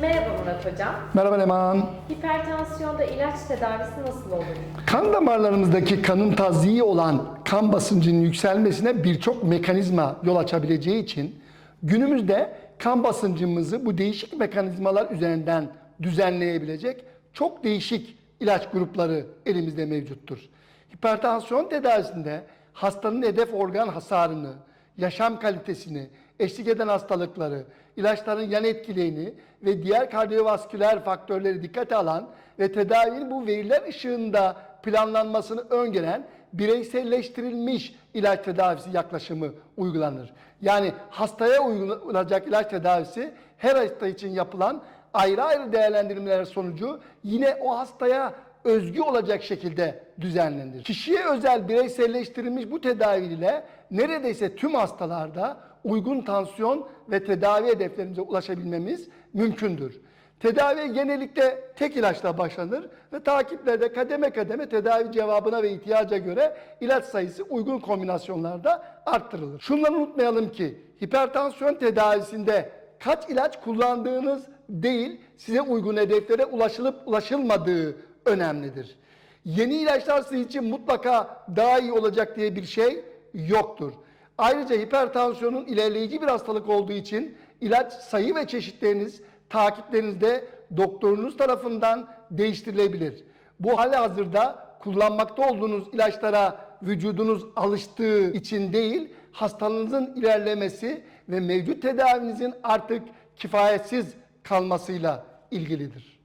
Merhaba Murat Hocam. Merhaba Leman. Hipertansiyonda ilaç tedavisi nasıl olur? Kan damarlarımızdaki kanın taziği olan kan basıncının yükselmesine birçok mekanizma yol açabileceği için günümüzde kan basıncımızı bu değişik mekanizmalar üzerinden düzenleyebilecek çok değişik ilaç grupları elimizde mevcuttur. Hipertansiyon tedavisinde hastanın hedef organ hasarını, yaşam kalitesini, eşlik eden hastalıkları, ilaçların yan etkilerini ve diğer kardiyovasküler faktörleri dikkate alan ve tedavinin bu veriler ışığında planlanmasını öngören bireyselleştirilmiş ilaç tedavisi yaklaşımı uygulanır. Yani hastaya uygulanacak ilaç tedavisi her hasta için yapılan ayrı ayrı değerlendirmeler sonucu yine o hastaya özgü olacak şekilde düzenlenir. Kişiye özel bireyselleştirilmiş bu tedavi neredeyse tüm hastalarda uygun tansiyon ve tedavi hedeflerimize ulaşabilmemiz mümkündür. Tedavi genellikle tek ilaçla başlanır ve takiplerde kademe kademe tedavi cevabına ve ihtiyaca göre ilaç sayısı uygun kombinasyonlarda arttırılır. Şunları unutmayalım ki hipertansiyon tedavisinde kaç ilaç kullandığınız değil, size uygun hedeflere ulaşılıp ulaşılmadığı önemlidir. Yeni ilaçlar sizin için mutlaka daha iyi olacak diye bir şey yoktur. Ayrıca hipertansiyonun ilerleyici bir hastalık olduğu için ilaç sayı ve çeşitleriniz takiplerinizde doktorunuz tarafından değiştirilebilir. Bu hali hazırda kullanmakta olduğunuz ilaçlara vücudunuz alıştığı için değil, hastalığınızın ilerlemesi ve mevcut tedavinizin artık kifayetsiz kalmasıyla ilgilidir.